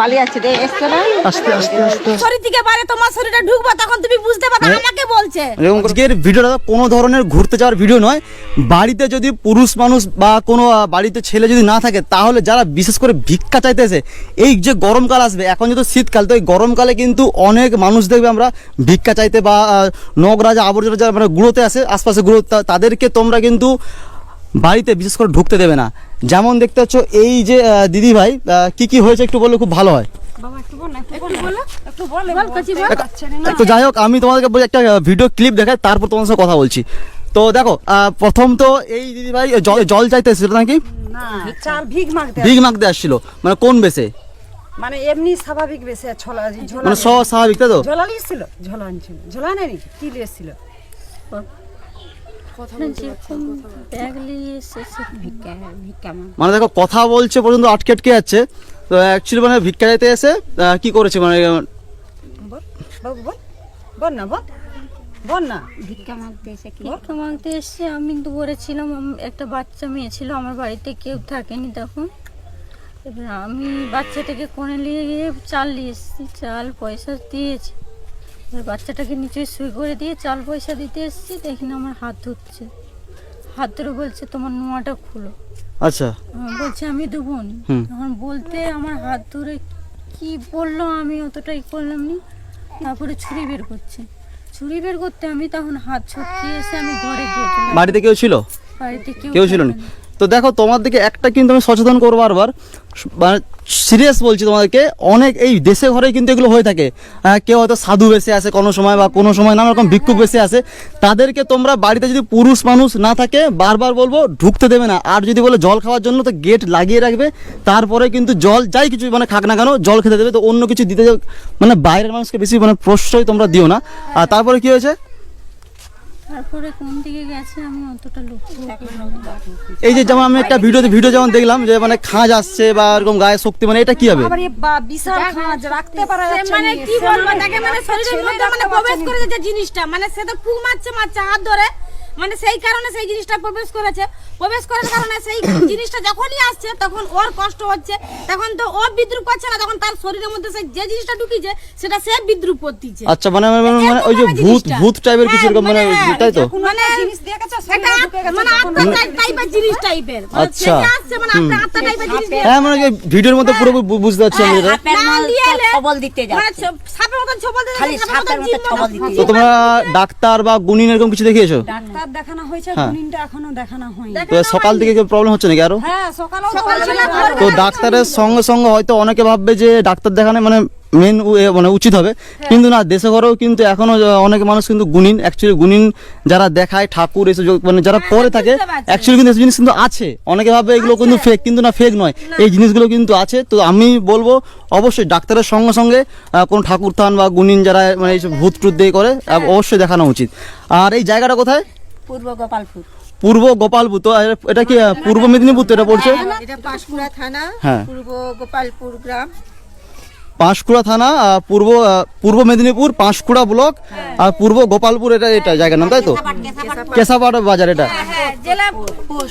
পালিয়ে আছে রে এসছে না? আস্তে আস্তে আস্তে। শরীর থেকে বাইরে তোমার শরীরে ঢুকবো তখন তুমি বুঝতে পারবে আমাকে বলছে। এরকম আজকের ভিডিওটা কোনো ধরনের ঘুরতে যাওয়ার ভিডিও নয়। বাড়িতে যদি পুরুষ মানুষ বা কোনো বাড়িতে ছেলে যদি না থাকে তাহলে যারা বিশেষ করে ভিক্ষা চাইতেছে এই যে গরমকাল আসবে এখন যেহেতু শীতকাল তো এই গরমকালে কিন্তু অনেক মানুষ দেখবে আমরা ভিক্ষা চাইতে বা যে আবর্জনা যারা মানে গুঁড়োতে আসে আশপাশে গুঁড়ো তাদেরকে তোমরা কিন্তু বাড়িতে বিশেষ করে ঢুকতে দেবে না। যেমন দেখতে পাচ্ছ এই যে দিদি ভাই কি কি হয়েছে একটু বললে খুব ভালো হয়। তো যাই হোক আমি তোমাদেরকে বলি একটা ভিডিও ক্লিপ দেখাই তারপর তোমার সাথে কথা বলছি। তো দেখো প্রথম তো এই দিদি ভাই জল জল চাইতে এসেছিল নাকি? চাল ভিগ মাগতে আসছিল। মানে কোন বেসে মানে এমনি স্বাভাবিক বেশি ছোলা ঝোলা মানে সব স্বাভাবিক তাই তো? ঝোলা লিয়েছিল ঝোলা আনছিল। ঝোলা নেই কি লিয়েছিল ব্যাগ নিয়ে এসেছে ভিক্ষা ভিক্ষা মানে দেখো কথা বলছে পর্যন্ত আটকে আটকে যাচ্ছে। তো অ্যাকচুয়ালি মানে ভিক্ষা চাইতে এসে কি করেছে মানে? বল বল বল না বল বল না। ভিক্ষা মাগতে এসে ভিক্ষা মাগতে এসে আমি দুপুরে ছিলাম একটা বাচ্চা মেয়ে ছিল আমার বাড়িতে কেউ থাকেনি তখন। এবার আমি বাচ্চাটাকে কোণে নিয়ে গিয়ে চাল নিয়ে এসেছি চাল পয়সা দিয়েছি। বাচ্চাটাকে নিচে শুয়ে করে দিয়ে চাল পয়সা দিতে এসেছি দেখি না আমার হাত ধরছে। হাত ধরে বলছে তোমার নোয়াটা খুলো। আচ্ছা। বলছে আমি দেবো নি। তখন বলতে আমার হাত ধরে কি বলল আমি অতটাই করলাম নি। তারপরে ছুরি বের করছে। ছুরি বের করতে আমি তখন হাত ছটকিয়ে এসে আমি ঘরে গিয়ে বাড়িতে কেউ ছিল? বাড়িতে কেউ কেউ ছিল না? তো দেখো তোমার দিকে একটা কিন্তু আমি সচেতন করব বারবার। মানে সিরিয়াস বলছি তোমাদেরকে, অনেক এই দেশে ঘরে কিন্তু এগুলো হয়ে থাকে। কেউ হয়তো সাধু বেশি আসে কোনো সময় বা কোনো সময় নানা রকম ভিক্ষুক বেশি আসে তাদেরকে তোমরা বাড়িতে যদি পুরুষ মানুষ না থাকে, বারবার বলব, ঢুকতে দেবে না। আর যদি বলে জল খাওয়ার জন্য, তো গেট লাগিয়ে রাখবে। তারপরে কিন্তু জল, যাই কিছু মানে খাক না কেন, জল খেতে দেবে। তো অন্য কিছু দিতে মানে বাইরের মানুষকে বেশি মানে প্রশ্রয় তোমরা দিও না। আর তারপরে কি হয়েছে? তারপরে কোন দিকে গেছে আমি অতটা লক্ষ্য এই যে যেমন আমি একটা ভিডিওতে ভিডিও যেমন দেখলাম যে মানে খাঁজ আসছে বা এরকম গায়ে শক্তি মানে এটা কি হবে? বা- বিশাল খাঁজ রাখতে পারা যাচ্ছে মানে না। কি বলব তাকে মানে শরীরের মধ্যে মানে প্রবেশ করে যে জিনিসটা মানে সে তো ফু মারছে মারছে হাত ধরে। মানে সেই কারণে সেই জিনিসটা প্রবেশ করেছে। প্রবেশ করার কারণে সেই জিনিসটা যখনই আসছে তখন ওর কষ্ট হচ্ছে। তখন তো ও বিদ্রুপ করছে না তখন তার শরীরের মধ্যে সেই যে জিনিসটা ঢুকিছে সেটা সে বিদ্রুপ করতেছে আচ্ছা মানে মানে মানে ওই যে ভূত জিনিসটা। ভূত টাইপের কিছু এরকম মানে হ্যাঁ, তাই তো? মানে জিনিস দিয়ে গেছে, শরীরে একটা ঢুকে গেছে, মানে টাইপের জিনিস টাইপের আচ্ছা। মানে আত্মা জিনিস হ্যাঁ মানে ভিডিওর মধ্যে পুরো বুঝতে পারছি আমি এটা? দিতে যাচ্ছে। সাপের ছবল দিতে খালি সাপের সাপের মতো ছবল দিতে তো তোমরা ডাক্তার বা গুনিন এরকম কিছু দেখিয়েছো? ডাক্তার দেখানো হয়েছে হ্যাঁ। গুনিনটা এখনও দেখানো হয়নি। তো সকাল থেকে প্রবলেম হচ্ছে নাকি আরও? হ্যাঁ সকালেও তো ডাক্তারের সঙ্গে সঙ্গে হয়তো অনেকে ভাববে যে ডাক্তার দেখানো মানে মেন মানে উচিত হবে। কিন্তু না দেশে ঘরেও কিন্তু এখনও অনেক মানুষ কিন্তু গুনিন অ্যাকচুয়ালি গুনিন যারা দেখায় ঠাকুর এসব মানে যারা পরে থাকে অ্যাকচুয়ালি কিন্তু এসব জিনিস কিন্তু আছে। অনেকে ভাবে এগুলো কিন্তু ফেক কিন্তু না ফেক নয়। এই জিনিসগুলো কিন্তু আছে। তো আমি বলব অবশ্যই ডাক্তারের সঙ্গে সঙ্গে কোনো ঠাকুর থান বা গুনিন যারা মানে এইসব ভূত টুত দিয়ে করে অবশ্যই দেখানো উচিত। আর এই জায়গাটা কোথায়? পূর্ব গোপালপুর। পূর্ব গোপালপুর। তো এটা কি পূর্ব মেদিনীপুর তো এটা পড়ছে? এটা পাঁশকুড়া থানা হ্যাঁ। পূর্ব গোপালপুর গ্রাম। পাঁশকুড়া থানা পূর্ব পূর্ব মেদিনীপুর পাঁশকুড়া ব্লক আর পূর্ব গোপালপুর এটা এটা জায়গার নাম তাই তো? কেশাপাট বাজার এটা। হ্যাঁ।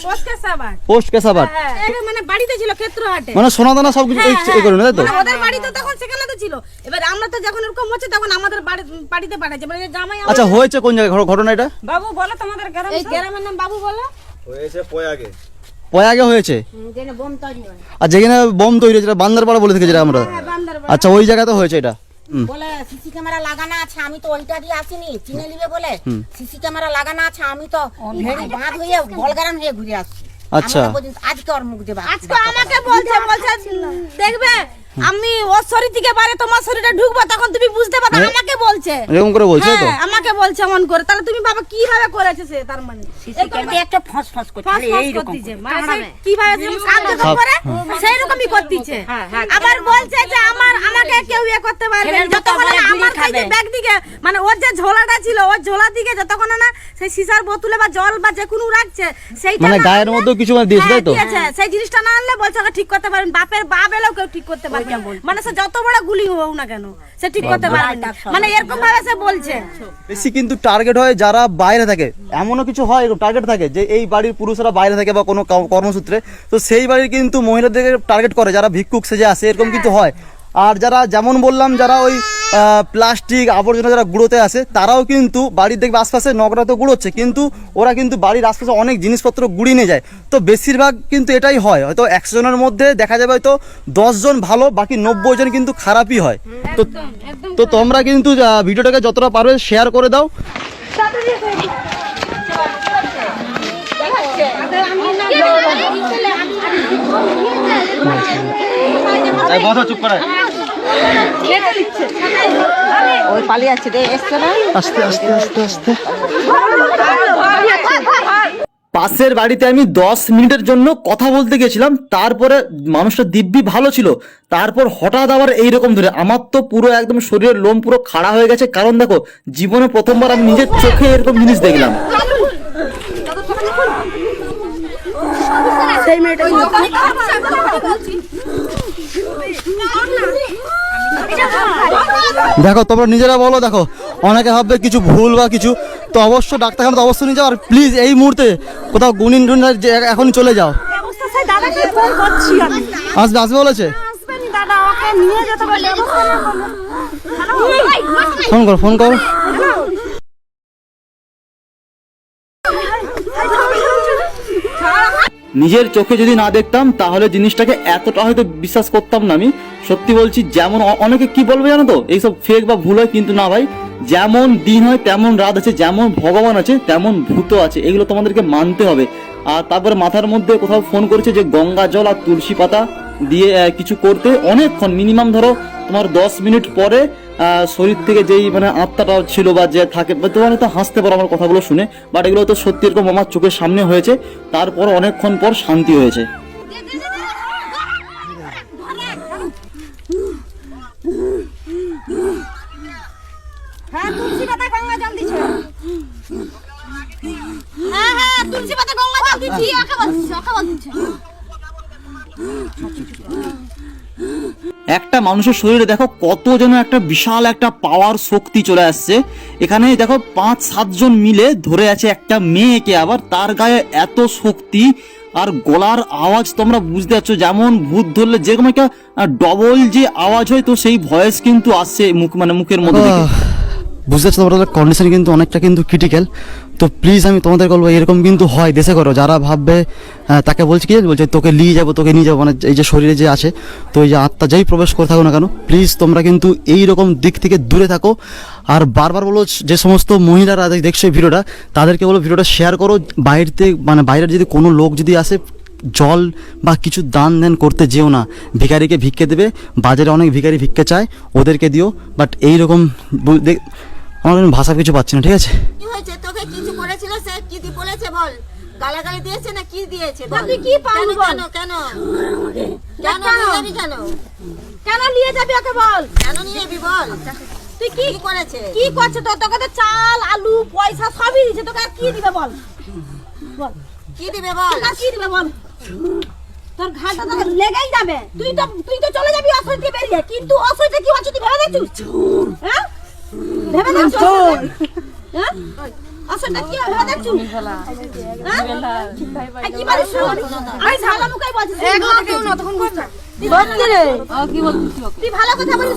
পোস্টে সাবার? পোস্ট কেশাপাট এটা মানে বাড়িতে ছিল ক্ষেত্রহাটে। মানে সোনাদানা সব কিছু এই করে না তাই তো? মানে ওদের বাড়িতে তখন সেখানে তো ছিল। এবার আমরা তো যখন এরকম হচ্ছে তখন আমাদের বাড়ি বাড়িতে পাঠাচ্ছে মানে জামাই আচ্ছা হয়েছে কোন জায়গায়? ঘটনা এটা? বাবু বলো তোমাদের গ্রাম এই গ্রামের নাম বাবু বলো। হয়েছে পয়াগে। পয়াগে হয়েছে? যেখানে বোম তৈরি হয়। আর যেখানে বোম তৈরি হয়েছে বান্দারপাড়া বলে থেকে যেটা আমরা। আচ্ছা ওই জায়গাতে হয়েছে এটা। বলে সিসি ক্যামেরা লাগানো আছে আমি তো ওইটা দিয়ে আসিনি চিনে নিবে বলে? সিসি ক্যামেরা লাগানো আছে আমি তো ভেড়ি বাঁধ হয়ে বলগারান হয়ে ঘুরে আসছি। আচ্ছা। আজকে ওর মুখ দেবা আজকে আমাকে বলছে বলছে দেখবে আমি ওর শরীর থেকে বারে তোমার শরীরে ঢুকবো তখন তুমি বুঝতে পারবে মানে- আমাকে বলছে। এরকম করে বলছে তো? হ্যাঁ আমাকে বলছে এমন করে। তাহলে তুমি বাবা কীভাবে করেছে সে? তার মানে এই একটা ফস ফস করছে করতিছে। মানে সেই কীভাবে সাপ যখন করে সেই রকমই করতিছে। আবার বলছে যে আমার আমাকে কেউ ইয়ে করতে পারবে না। যতক্ষণ না আমার খাইতে ব্যাগ দিকে মানে ওর যে ঝোলাটা ছিল ওর ঝোলা দিকে যতক্ষণ না সেই সিসার বোতলে বা জল বা যে কোনো রাখছে সেইটা মানে গায়ের মধ্যেও কিছু মানে দিয়েছে, হ্যাঁ, তাই তো? সেই জিনিসটা না আনলে বলছে ঠিক করতে পারেন। বাপের বাপ এলেও কেউ ঠিক করতে পারবে। মানে সে যত বড় গুলি হোক না কেন সে ঠিক করতে পারে না। মানে এরকম ভাবে সে বলছে। বেশি কিন্তু টার্গেট হয় যারা বাইরে থাকে। এমনও কিছু হয় এরকম টার্গেট থাকে যে এই বাড়ির পুরুষরা বাইরে থাকে বা কোনো কর্মসূত্রে। তো সেই বাড়ির কিন্তু মহিলাদেরকে টার্গেট করে যারা ভিক্ষুক সেজে আসে এরকম কিন্তু হয়। আর যারা যেমন বললাম যারা ওই প্লাস্টিক আবর্জনা যারা গুঁড়োতে আসে তারাও কিন্তু বাড়ির দেখবে আশপাশে নগরা তো গুঁড়োচ্ছে কিন্তু ওরা কিন্তু বাড়ির আশপাশে অনেক জিনিসপত্র গুড়িয়ে নিয়ে যায়। তো বেশিরভাগ কিন্তু এটাই হয়। হয়তো একশো জনের মধ্যে দেখা যাবে হয়তো দশজন ভালো বাকি নব্বই জন কিন্তু খারাপই হয়। তো তো তোমরা কিন্তু ভিডিওটাকে যতটা পারবে শেয়ার করে দাও। চুপ করে। ওই পালিয়ে যাচ্ছে রে এসছে না আস্তে আস্তে আস্তে আস্তে পাশের বাড়িতে আমি দশ মিনিটের জন্য কথা বলতে গেছিলাম তারপরে মানুষটা দিব্যি ভালো ছিল তারপর হঠাৎ আবার এইরকম ধরে আমার তো পুরো একদম শরীরের লোম পুরো খাড়া হয়ে গেছে কারণ দেখো জীবনে প্রথমবার আমি নিজের চোখে এরকম জিনিস দেখলাম দেখো তোমরা নিজেরা বলো দেখো অনেকে ভাববে কিছু ভুল বা কিছু তো অবশ্য ডাক্তারখানা তো অবশ্যই নিয়ে যাও আর প্লিজ এই মুহূর্তে কোথাও গুনিন টুনিন যে এখনই চলে যাও। আসবে আসবে বলেছে? ফোন করো ফোন করো। নিজের চোখে যদি না দেখতাম, তাহলে জিনিসটাকে এতটা হয়তো বিশ্বাস করতাম না আমি। সত্যি বলছি, যেমন অনেকে কি বলবে জানো তো? এইসব ফেক বা ভুল হয়, কিন্তু না ভাই। যেমন দিন হয়, তেমন রাত আছে, যেমন ভগবান আছে, তেমন ভূত আছে। এগুলো তোমাদেরকে মানতে হবে। আর তারপরে মাথার মধ্যে কোথাও ফোন করেছে যে গঙ্গা জল আর তুলসী পাতা দিয়ে কিছু করতে। অনেকক্ষণ মিনিমাম ধরো তোমার দশ মিনিট পরে শরীর থেকে যেই মানে আত্মাটা ছিল বা যে থাকে তোমার তো হাসতে পারো আমার কথাগুলো শুনে বাট এগুলো তো সত্যি এরকম আমার চোখের সামনে হয়েছে। তারপর অনেকক্ষণ পর শান্তি হয়েছে। হ্যাঁ তুলসী পাতা গঙ্গা জল দিছে হ্যাঁ হ্যাঁ তুলসী পাতা একটা মানুষের শরীরে দেখো কত যেন একটা বিশাল একটা পাওয়ার শক্তি চলে আসছে। এখানে দেখো পাঁচ সাতজন মিলে ধরে আছে একটা মেয়েকে আবার। তার গায়ে এত শক্তি আর গলার আওয়াজ তোমরা বুঝতে পারছ যেমন ভূত ধরলে যেরকম একটা ডবল যে আওয়াজ হয় তো সেই ভয়েস কিন্তু আসছে মুখ মানে মুখের মধ্যে থেকে বুঝতে পারছ তোমাদের কন্ডিশন কিন্তু অনেকটা কিন্তু ক্রিটিক্যাল তো প্লিজ আমি তোমাদের বলব, এরকম কিন্তু হয়। দেশে করো, যারা ভাববে তাকে বলছে কি, বলছে তোকে নিয়ে যাব, তোকে নিয়ে যাব মানে এই যে শরীরে যে আছে, তো এই যে আত্মা যেই প্রবেশ করে থাকো না কেন প্লিজ তোমরা কিন্তু এই রকম দিক থেকে দূরে থাকো। আর বারবার বলো, যে সমস্ত মহিলারা দেখছ এই ভিডিওটা, তাদেরকে বলো, ভিডিওটা শেয়ার করো। বাইরে মানে বাইরের যদি কোনো লোক যদি আসে, জল বা কিছু দান দেন করতে যেও না, ভিখারিকে ভিক্ষে দেবে। বাজারে অনেক ভিখারি ভিক্ষে চায়, ওদেরকে দিও। বাট এইরকম আমার কোনো ভাষা কিছু পাচ্ছি না ঠিক আছে? কি হয়েছে? তোকে কিছু করেছিল সে? কি দি বলেছে বল? গালাগালি দিয়েছে না কি দিয়েছে? বল। তুই কি পাবি কেন বল? কেন কেন? কেন কেন? কেন নিয়ে যাবি ওকে বল? কেন নিয়ে যাবি বল? তুই কি কি করেছে? কি করছে তো তোকে তো চাল আলু পয়সা সবই দিছে তোকে আর কি দিবে বল? বল। কি দিবে বল? আর কি দিবে বল? তোর ঘাটটা তো লেগেই যাবে। তুই তো তুই তো চলে যাবি অসুবিধে বেরিয়ে। কিন্তু অসুবিধে কি হচ্ছে তুই ভেবে দেখছিস? হ্যাঁ? হ্যাঁ? ভেবে দেখছ? হ্যাঁ? আসলে তুই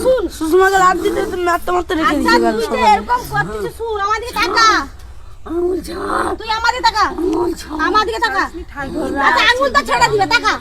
শুন। সুষমাকে রাত আচ্ছা, শুন। আমার দিকে তুই আমার দিকে তাকা। আমার দিকে তাকা। আচ্ছা ছেড়ে দিবে তাকা।